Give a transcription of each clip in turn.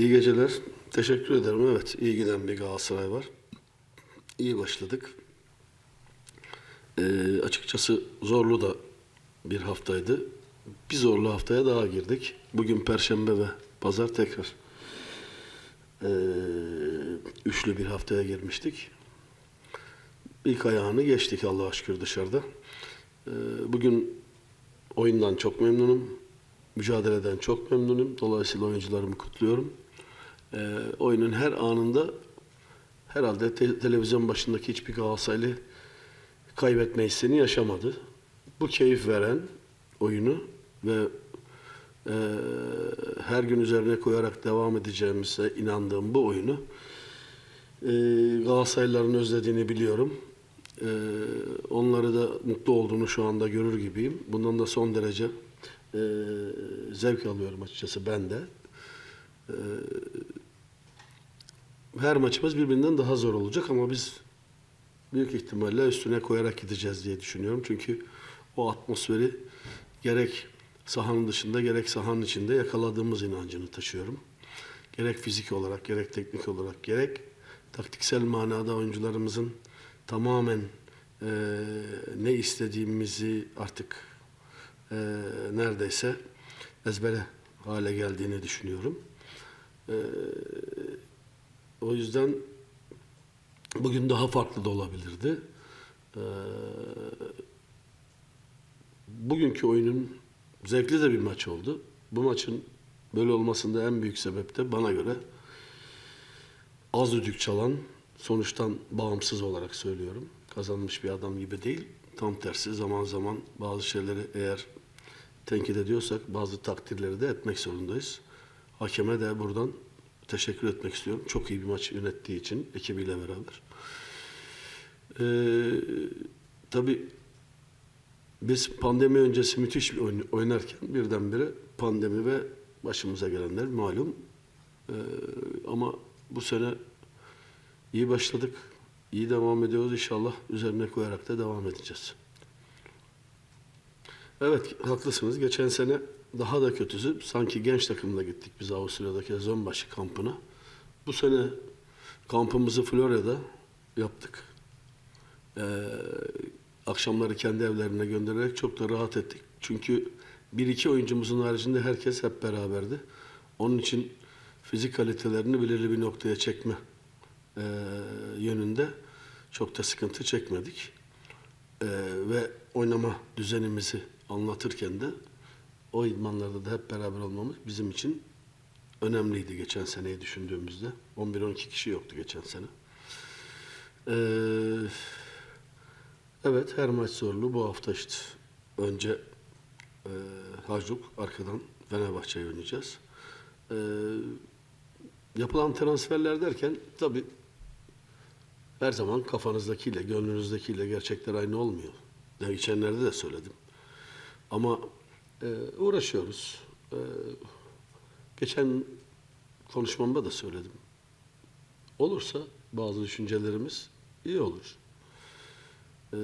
İyi geceler. Teşekkür ederim. Evet, iyi giden bir Galatasaray var. İyi başladık. Ee, açıkçası zorlu da bir haftaydı. Bir zorlu haftaya daha girdik. Bugün Perşembe ve Pazar tekrar ee, üçlü bir haftaya girmiştik. İlk ayağını geçtik Allah'a şükür dışarıda. Ee, bugün oyundan çok memnunum. Mücadeleden çok memnunum. Dolayısıyla oyuncularımı kutluyorum. Ee, oyunun her anında herhalde te- televizyon başındaki hiçbir Galatasaraylı kaybetme hissini yaşamadı. Bu keyif veren oyunu ve e, her gün üzerine koyarak devam edeceğimize inandığım bu oyunu e, Galatasaraylıların özlediğini biliyorum. E, onları da mutlu olduğunu şu anda görür gibiyim. Bundan da son derece e, zevk alıyorum açıkçası ben de. E, her maçımız birbirinden daha zor olacak ama biz büyük ihtimalle üstüne koyarak gideceğiz diye düşünüyorum. Çünkü o atmosferi gerek sahanın dışında gerek sahanın içinde yakaladığımız inancını taşıyorum. Gerek fizik olarak, gerek teknik olarak, gerek taktiksel manada oyuncularımızın tamamen eee, ne istediğimizi artık eee, neredeyse ezbere hale geldiğini düşünüyorum. Eee, o yüzden bugün daha farklı da olabilirdi. Eee, bugünkü oyunun zevkli de bir maç oldu. Bu maçın böyle olmasında en büyük sebep de bana göre az düdük çalan, sonuçtan bağımsız olarak söylüyorum. Kazanmış bir adam gibi değil. Tam tersi zaman zaman bazı şeyleri eğer tenkit ediyorsak bazı takdirleri de etmek zorundayız. Hakeme de buradan teşekkür etmek istiyorum. Çok iyi bir maç yönettiği için ekibiyle beraber. Ee, tabii biz pandemi öncesi müthiş bir oyun oynarken birdenbire pandemi ve başımıza gelenler malum. Ee, ama bu sene iyi başladık. iyi devam ediyoruz inşallah. Üzerine koyarak da devam edeceğiz. Evet haklısınız. Geçen sene daha da kötüsü. Sanki genç takımla gittik biz Avusturya'daki sezon başı kampına. Bu sene kampımızı Florya'da yaptık. Ee, akşamları kendi evlerine göndererek çok da rahat ettik. Çünkü bir iki oyuncumuzun haricinde herkes hep beraberdi. Onun için fizik kalitelerini belirli bir noktaya çekme e, yönünde çok da sıkıntı çekmedik. E, ve oynama düzenimizi anlatırken de o idmanlarda da hep beraber olmamız bizim için önemliydi geçen seneyi düşündüğümüzde. 11-12 kişi yoktu geçen sene. Eee Evet her maç zorlu. Bu hafta işte önce e, Hajduk arkadan Fenerbahçe'yi oynayacağız. E, yapılan transferler derken tabii her zaman kafanızdakiyle, gönlünüzdekiyle gerçekler aynı olmuyor. Ya geçenlerde de söyledim. Ama e, uğraşıyoruz. E, geçen konuşmamda da söyledim. Olursa bazı düşüncelerimiz iyi olur. Ee,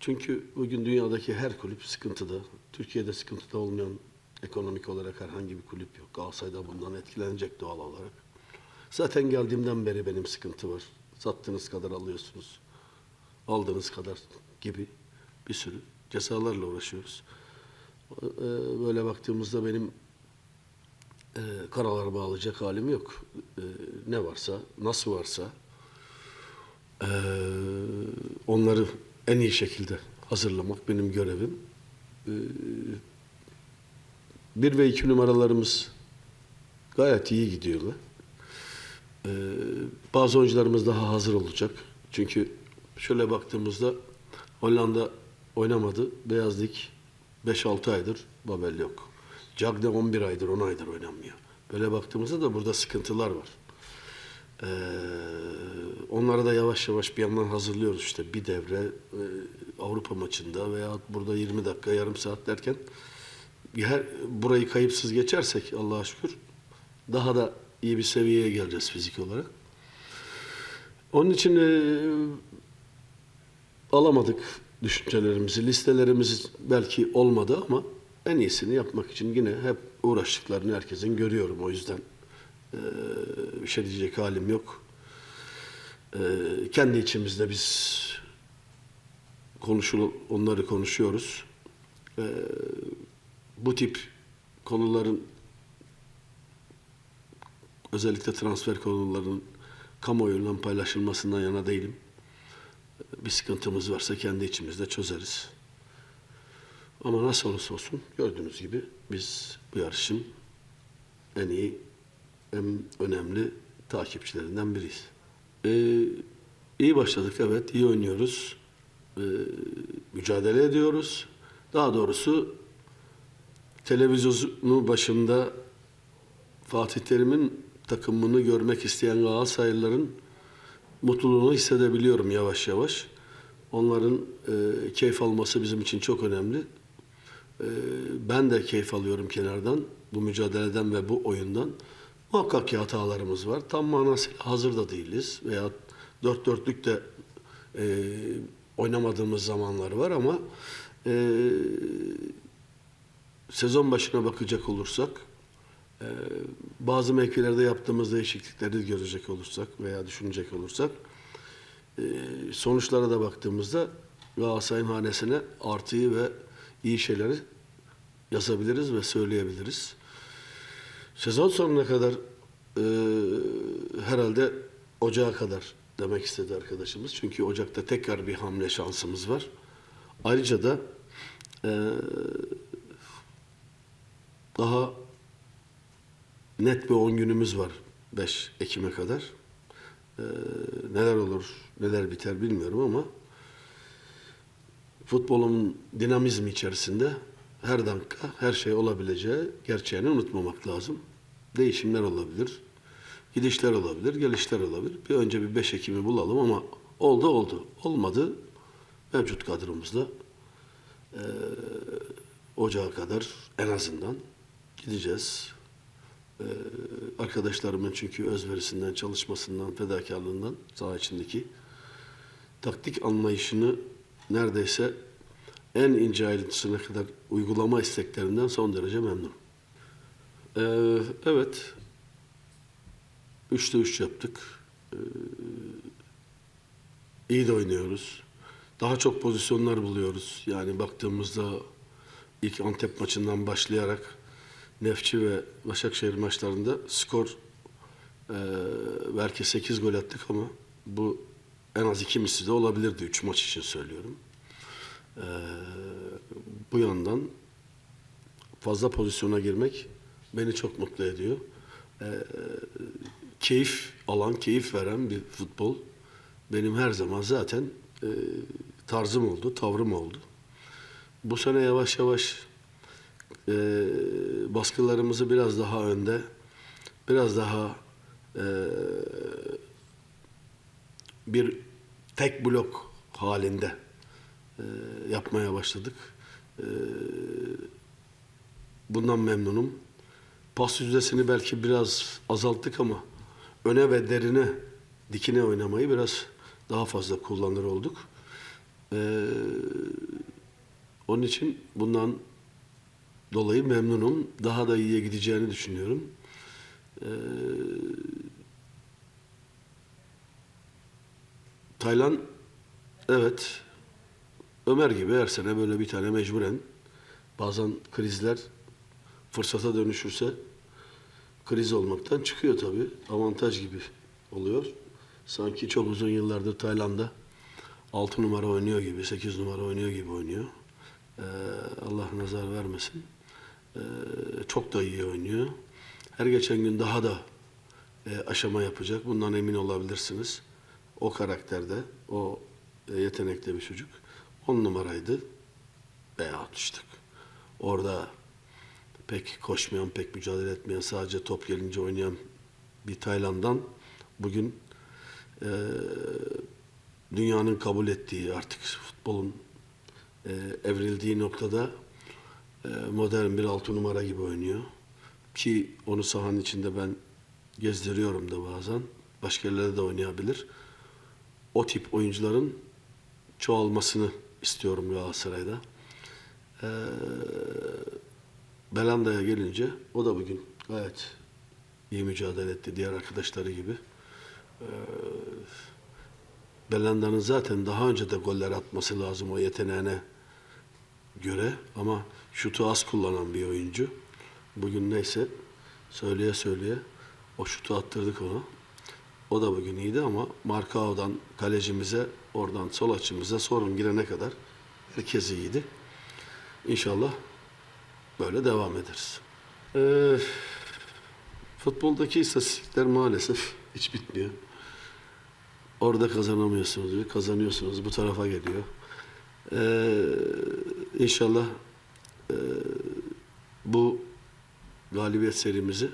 Çünkü bugün dünyadaki her kulüp sıkıntıda. Türkiye'de sıkıntıda olmayan ekonomik olarak herhangi bir kulüp yok. Galatasaray'da bundan etkilenecek doğal olarak. Zaten geldiğimden beri benim sıkıntı var. Sattığınız kadar alıyorsunuz. Aldığınız kadar gibi bir sürü cezalarla uğraşıyoruz. Ee, Böyle baktığımızda benim e, karalar bağlayacak halim yok. Ee, Ne varsa, nasıl varsa ee, onları en iyi şekilde hazırlamak benim görevim. Ee, bir ve iki numaralarımız gayet iyi gidiyorlar. Ee, bazı oyuncularımız daha hazır olacak. Çünkü şöyle baktığımızda Hollanda oynamadı. Beyaz Lig 5-6 aydır Babel yok. Cagne 11 aydır, 10 aydır oynamıyor. Böyle baktığımızda da burada sıkıntılar var. Ee, onları da yavaş yavaş bir yandan hazırlıyoruz işte bir devre e, Avrupa maçında veya burada 20 dakika yarım saat derken her burayı kayıpsız geçersek Allah'a şükür daha da iyi bir seviyeye geleceğiz fizik olarak. Onun için e, alamadık düşüncelerimizi, listelerimiz belki olmadı ama en iyisini yapmak için yine hep uğraştıklarını herkesin görüyorum o yüzden Ee, bir şey diyecek halim yok. Ee, kendi içimizde biz konuşul onları konuşuyoruz. Ee, bu tip konuların özellikle transfer konularının kamuoyundan paylaşılmasından yana değilim. Bir sıkıntımız varsa kendi içimizde çözeriz. Ama nasıl olursa olsun gördüğünüz gibi biz bu yarışın en iyi, en önemli takipçilerinden biriyiz. Ee, iyi başladık evet, iyi oynuyoruz. Ee, mücadele ediyoruz. Daha doğrusu televizyonu başında Fatih Terim'in takımını görmek isteyen Galatasaraylıların mutluluğunu hissedebiliyorum yavaş yavaş. Onların e, keyif alması bizim için çok önemli. E, ben de keyif alıyorum kenardan, bu mücadeleden ve bu oyundan. Muhakkak ki hatalarımız var. Tam manasıyla hazır da değiliz veya dört dörtlük de e, oynamadığımız zamanlar var ama e, sezon başına bakacak olursak e, bazı mevkilerde yaptığımız değişiklikleri görecek olursak veya düşünecek olursak e, sonuçlara da baktığımızda Galatasaray'ın hanesine artıyı ve iyi şeyleri yazabiliriz ve söyleyebiliriz. Sezon sonuna kadar e, herhalde Ocağa kadar demek istedi arkadaşımız. Çünkü Ocak'ta tekrar bir hamle şansımız var. Ayrıca da e, daha net bir 10 günümüz var 5 Ekim'e kadar. Ee, neler olur, neler biter bilmiyorum ama futbolun dinamizmi içerisinde her dakika her şey olabileceği gerçeğini unutmamak lazım. Değişimler olabilir, gidişler olabilir, gelişler olabilir. Bir önce bir 5 Ekim'i bulalım ama oldu oldu. Olmadı mevcut kadromuzda ee, ocağa kadar en azından gideceğiz. Ee, arkadaşlarımın çünkü özverisinden, çalışmasından, fedakarlığından saha içindeki taktik anlayışını neredeyse en ince ayrıntısına kadar uygulama isteklerinden son derece memnunum. Ee, evet, üçte üç yaptık. Ee, iyi de oynuyoruz. Daha çok pozisyonlar buluyoruz. Yani baktığımızda ilk Antep maçından başlayarak Nefçi ve Başakşehir maçlarında skor e, belki 8 gol attık ama bu en az iki misli de olabilirdi 3 maç için söylüyorum. E, bu yandan fazla pozisyona girmek beni çok mutlu ediyor. E, keyif alan, keyif veren bir futbol benim her zaman zaten e, tarzım oldu, tavrım oldu. Bu sene yavaş yavaş e, baskılarımızı biraz daha önde, biraz daha e, bir tek blok halinde e, yapmaya başladık. E, bundan memnunum. Pas yüzdesini belki biraz azalttık ama öne ve derine, dikine oynamayı biraz daha fazla kullanır olduk. E, onun için bundan dolayı memnunum. Daha da iyiye gideceğini düşünüyorum. Ee, Taylan evet Ömer gibi her sene böyle bir tane mecburen bazen krizler fırsata dönüşürse kriz olmaktan çıkıyor tabii. Avantaj gibi oluyor. Sanki çok uzun yıllardır Tayland'da 6 numara oynuyor gibi, 8 numara oynuyor gibi oynuyor. Ee, Allah nazar vermesin. Ee, çok da iyi oynuyor. Her geçen gün daha da e, aşama yapacak. Bundan emin olabilirsiniz. O karakterde, o e, yetenekte bir çocuk. On numaraydı. Veya atıştık. Orada pek koşmayan, pek mücadele etmeyen, sadece top gelince oynayan bir Tayland'dan bugün e, dünyanın kabul ettiği artık futbolun e, evrildiği noktada modern bir altı numara gibi oynuyor. Ki onu sahanın içinde ben gezdiriyorum da bazen. Başka yerlerde de oynayabilir. O tip oyuncuların çoğalmasını istiyorum Galatasaray'da. Ee, Belanda'ya gelince o da bugün gayet iyi mücadele etti diğer arkadaşları gibi. Ee, Belanda'nın zaten daha önce de goller atması lazım o yeteneğine göre ama şutu az kullanan bir oyuncu. Bugün neyse söyleye söyleye o şutu attırdık ona. O da bugün iyiydi ama Markao'dan kalecimize, oradan sol açımıza sorun girene kadar herkes iyiydi. İnşallah böyle devam ederiz. Ee, futboldaki istatistikler maalesef hiç bitmiyor. Orada kazanamıyorsunuz, kazanıyorsunuz, bu tarafa geliyor. Ee, inşallah e, bu galibiyet serimizi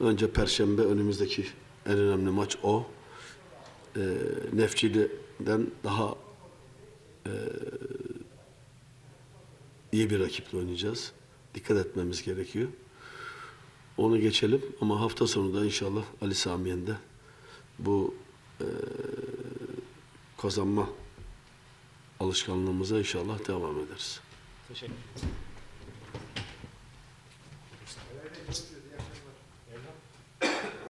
önce Perşembe önümüzdeki en önemli maç o. Ee, Nefçili'den daha e, iyi bir rakiple oynayacağız. Dikkat etmemiz gerekiyor. Onu geçelim ama hafta sonu da inşallah Ali Samiyen'de bu e, kazanma alışkanlığımıza inşallah devam ederiz. Teşekkür